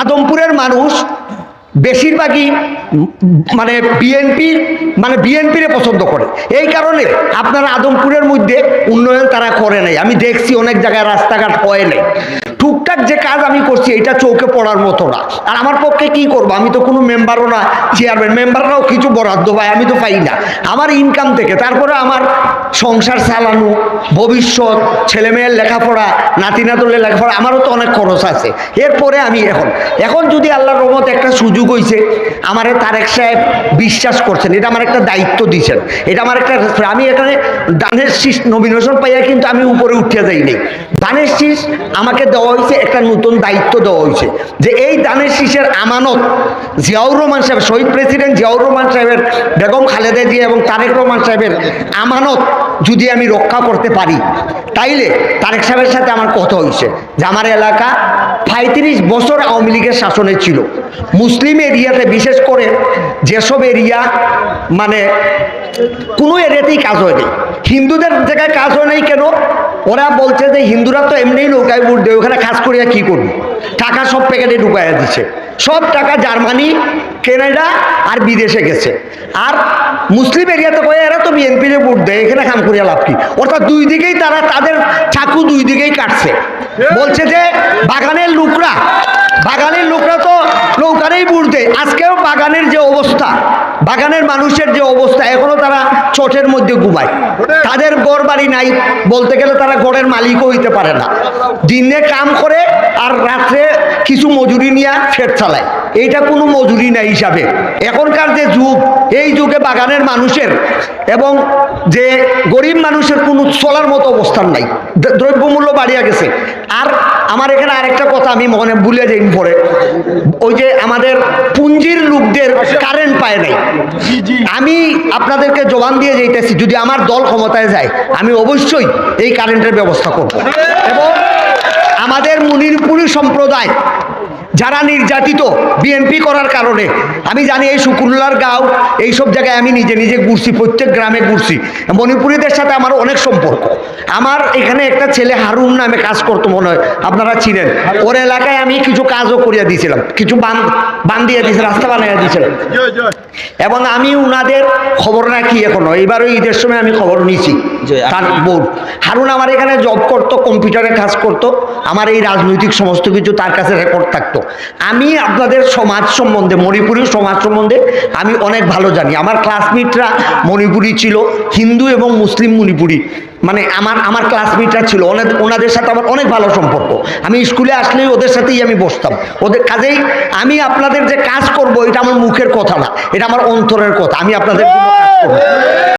আদমপুরের মানুষ বেশিরভাগই মানে বিএনপি মানে বিএনপিরে পছন্দ করে। এই কারণে আপনারা আদমপুরের মধ্যে উন্নয়ন তারা করে নাই। আমি দেখছি অনেক জায়গায় রাস্তাঘাট হয় নাই। টুকটাক যে কাজ আমি করছি, এটা চৌকে পড়ার মতো না। আর আমার পক্ষে কি করব? আমি তো কোনো মেম্বারও না চেয়ারম্যান মেম্বাররাও কিছু বরাদ্দ পায় আমি তো পাই না। আমার ইনকাম থেকে, তারপরে আমার সংসার চালানো, ভবিষ্যৎ, ছেলেমেয়ের লেখাপড়া, নাতি নাতুলের লেখাপড়া, আমারও তো অনেক খরচ আছে। এরপরে আমি এখন এখন যদি আল্লাহর রহমত একটা সুযোগ হয়েছে আমারে তারেক সাহেব বিশ্বাস করছেন, এটা আমার একটা দায়িত্ব দিয়েছেন এটা আমার একটা আমি এখানে দানের শীষ নমিনেশন পাইয়া কিন্তু আমি উপরে উঠিয়া যাইনি। দানের শীষ আমাকে দেওয়া হয়েছে একটা নতুন দায়িত্ব দেওয়া হয়েছে যে এই দানের শীষের আমানত জিয়াউর রহমান সাহেব, শহীদ প্রেসিডেন্ট জিয়াউর রহমান সাহেবের, বেগম খালেদা জিয়া এবং তারেক রহমান সাহেবের আমানত যদি আমি রক্ষা করতে পারি, তাইলে তারেক সাহেবের সাথে আমার কথা হয়েছে যে আমার এলাকা পঁয়ত্রিশ বছর আওয়ামী লীগের শাসনে ছিল। মুসলিম এরিয়াতে বিশেষ করে যেসব এরিয়া মানে কোনো এরিয়াতেই কাজ হয়নি। হিন্দুদের জায়গায় কাজ হয় নাই কেন? ওরা বলছে যে হিন্দুরা তো এমনিই নৌকায় বুট দেয়, ওখানে কাজ করিয়া কি করব? টাকা সব প্যাকেটে ঢুকাইয়া দিচ্ছে সব টাকা জার্মানি কানাডা আর বিদেশে গেছে। আর মুসলিম এরিয়াতে কয়ে, এরা তো বিএনপির ভোট দেয়, এখানে কাম করিয়া লাভ কি? অর্থাৎ দুই দিকেই তারা তাদের চাকু দুই দিকেই কাটছে। বলছে যে বাগানের লোকরা বাগানের লোকরা তো নৌকারেই ভোট দেয়। আজকেও বাগানের যে অবস্থা, বাগানের মানুষের যে অবস্থা, এখনও তারা চটের মধ্যে ঘুমায়। তাদের গড় বাড়ি নাই, বলতে গেলে তারা গড়ের মালিকও হইতে পারে না। দিনে কাম করে আর রাত্রে কিছু মজুরি নিয়ে ফের চালায়। এইটা কোনো মজুরি নাই হিসাবে। এখনকার যে যুগ, এই যুগে বাগানের মানুষের এবং যে গরিব মানুষের কোনো চলার মতো অবস্থান নাই। দ্রব্যমূল্য বাড়িয়া গেছে। আর আমার এখানে আরেকটা কথা আমি মনে ভুলে যাই পরে। ওই যে আমাদের পুঞ্জির পায় নাই। আমি আপনাদেরকে জবান দিয়ে যেতেছি যদি আমার দল ক্ষমতায় যায়, আমি অবশ্যই এই কারেন্টের ব্যবস্থা করব। এবং আমাদের মুনিরপুরি সম্প্রদায় যারা নির্যাতিত বিএনপি করার কারণে আমি জানি এই শুকুল্লার গাঁও এইসব জায়গায় আমি নিজে নিজে ঘুরছি প্রত্যেক গ্রামে ঘুরছি। মণিপুরীদের সাথে আমার অনেক সম্পর্ক। আমার এখানে একটা ছেলে হারুন নামে কাজ করতো মনে হয় আপনারা চিনেন। ওর এলাকায় আমি কিছু কাজও করিয়া দিয়েছিলাম কিছু বান বান দিয়ে দিয়েছিলাম রাস্তা বানাইয়া দিয়েছিলাম। এবং আমি উনাদের খবর রাখি এখনও এবারও ঈদের সময় আমি খবর নিয়েছি তার হারুন আমার এখানে জব করতো কম্পিউটারে কাজ করতো আমার এই রাজনৈতিক সমস্ত কিছু তার কাছে রেকর্ড থাকতো। আমি আপনাদের সমাজ সম্বন্ধে, মণিপুরী সমাজ সম্বন্ধে আমি অনেক ভালো জানি। আমার ক্লাসমেটরা মণিপুরি ছিল, হিন্দু এবং মুসলিম মণিপুরি। মানে আমার আমার ক্লাসমেটরা ছিল ওনাদের ওনাদের সাথে আমার অনেক ভালো সম্পর্ক। আমি স্কুলে আসলেই ওদের সাথেই আমি বসতাম। ওদের কাজেই আমি আপনাদের যে কাজ করব, এটা আমার মুখের কথা না, এটা আমার অন্তরের কথা। আমি আপনাদের কাজ